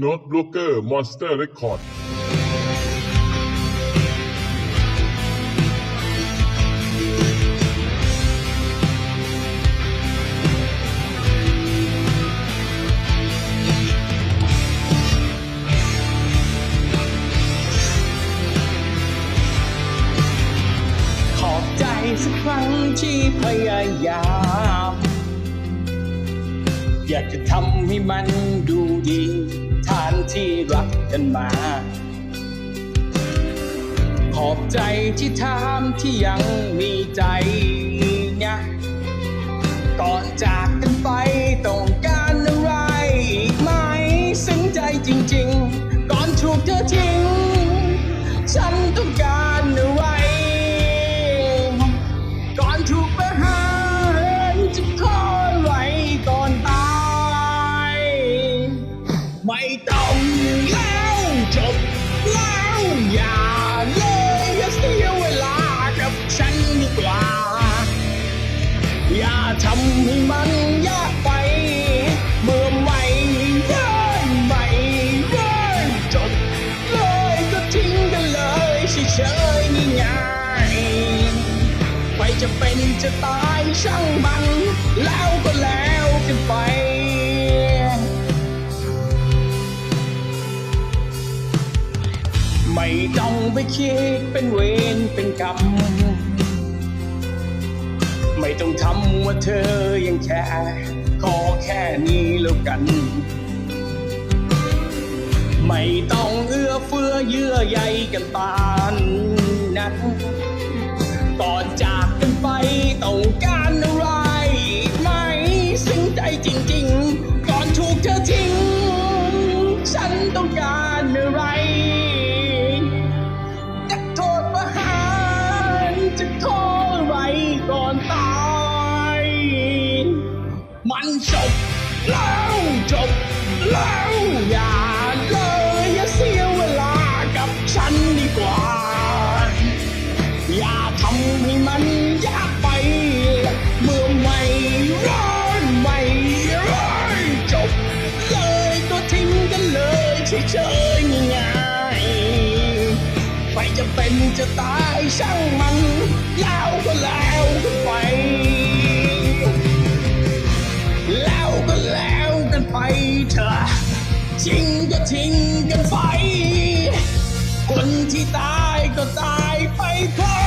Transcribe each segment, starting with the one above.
โน้ตบล็อกเกอร์มอนสเตอร์เรคคอร์ดขอบใจสักครั้งที่พยายาม อยากจะทำให้มันดูดีทานที่รักกันมา ขอบใจที่ถามที่ยังมีใจนะก่อนจากกันไปต้องการอะไรอีกไหมซึ้งใจจริง ๆ ก่อนถูกเธอทิ้ง เลยเฉยๆง่ายๆไปจะเป็นจะตายช่างมัน แล้วก็แล้วกันไป ไม่ต้องไปคิดเป็นเวรเป็นกรรม ไม่ต้องทำว่าเธอยังแค่ขอแค่นี้แล้วกัน ไม่ต้องเอื้อเฟื้อ เยื่อใยกันปานนั้นก่อนจากกันไปต้องการอะไรอีกไหมซึ้งใจจริง ๆ ก่อนถูกเธอทิ้ง ฉันต้องการอะไรจะโทษประหารจะขออะไรก่อนตาย มันจบแล้ว ทำให้มันยากไปเมื่อไม่ร้อนไม่ร้อนจบเลยก็ทิ้งกันเลยเฉยๆง่ายๆไปจะเป็นจะตายช่างมันแล้วก็แล้วกันไป แล้วก็แล้วกันไปเถอะทิ้งก็ทิ้งกันไปคนที่ตายก็ตายไปเพราะ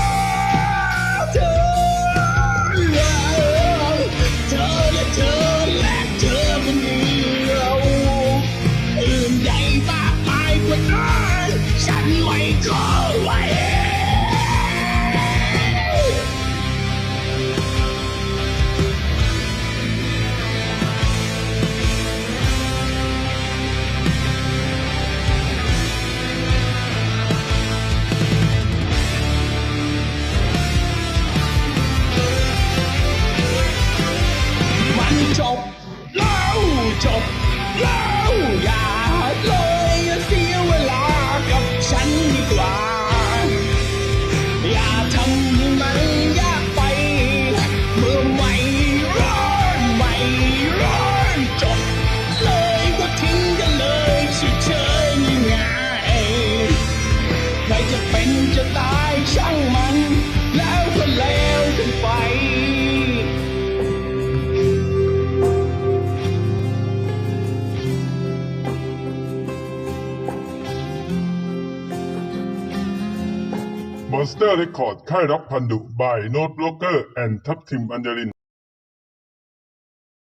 ช่างมัน แล้วก็แล้วกันไปมอนสเตอร์เรคคอร์ดค่ายร็อกพันดุ by โน้ตบล็อกเกอร์แอนทับทิมอัญญริน